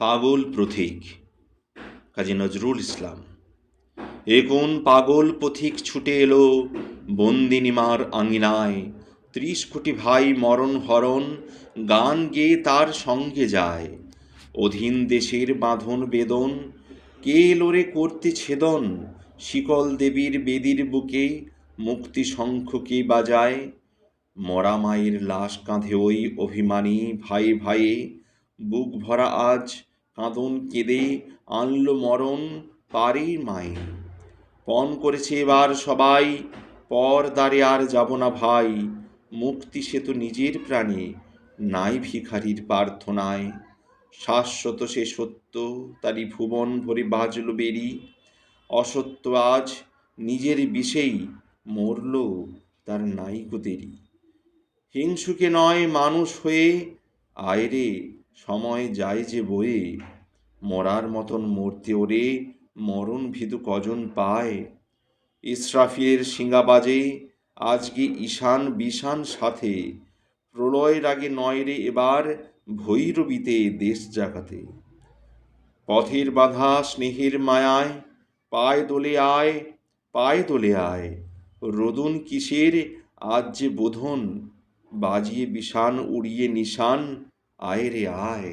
পাগল প্রথিক কাজী নজরুল ইসলাম। এ কোন পাগল পথিক ছুটে এলো, বন্দিনীমার আঙিনায়? ত্রিশ কোটি ভাই মরণ হরণ, গান গেয়ে তার সঙ্গে যায়। অধীন দেশের বাঁধন বেদন, কে লোরে করতে ছেদন? শিকল দেবীর বেদির বুকে মুক্তি শঙ্খ কে বাজায়? মরা মায়ের লাশ কাঁধে ওই অভিমানী ভাই ভাইয়ে, বুক ভরা আজ কাঁদন কেঁদে আনল মরণ পারে মায়ে। পণ করেছে এবার সবাই, পর দ্বারে আর যাব না ভাই। মুক্তি সে তো নিজের প্রাণে, নাই ভিখারির প্রার্থনায়। শাশ্বত সে সত্য তারি ভুবন ভরে বাজল বেরি অসত্য আজ নিজের বিষেই, মরল তার নাইকো দেরি। হিংসুকে নয় মানুষ হয়ে, আয়রে সময় যায় যে বয়ে, মরার মতন মরতে ওরে মরণ ভীতু কজন পায়? ইসরাফিলের শিঙা বাজে আজকে ঈশান বিশান সাথে প্রলয়ের আগে নয় রে এবার ভৈরবীতে দেশ জাগাতে। পথের বাধা স্নেহের মায়ায়, পায় দোলে আয়, পায় দোলে আয়, রোদন কিসের আজ যে বোধন? বাজিয়ে বিষান উড়িয়ে নিশান আয় রে আয়